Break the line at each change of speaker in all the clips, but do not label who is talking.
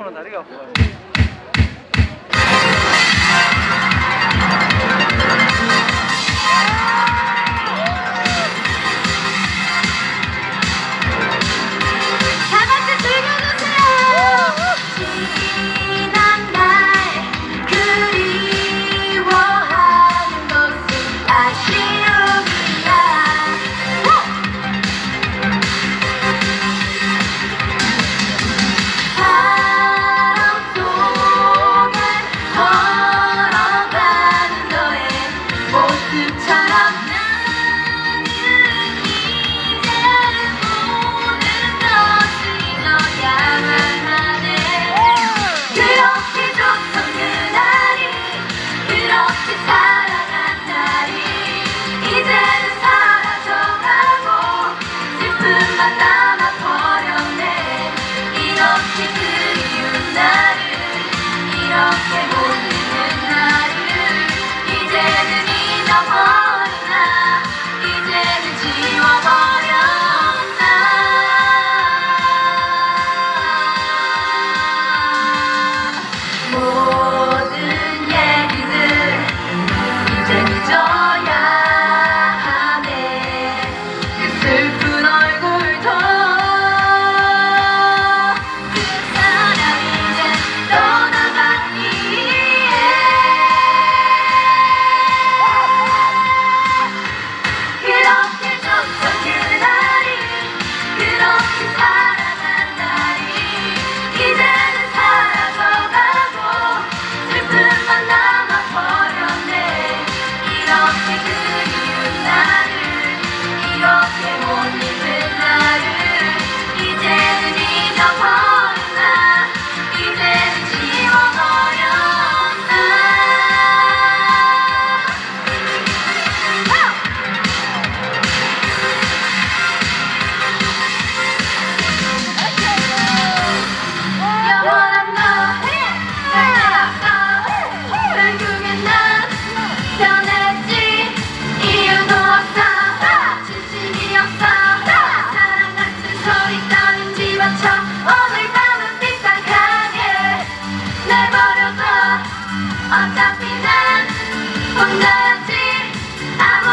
telefono da Rio.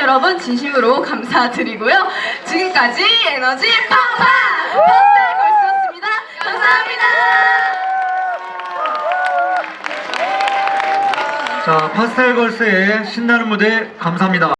여러분 진심으로 감사드리고요. 지금까지 에너지 팡팡 파스텔 걸스였습니다. 감사합니다.
자 파스텔 걸스의 신나는 무대 감사합니다.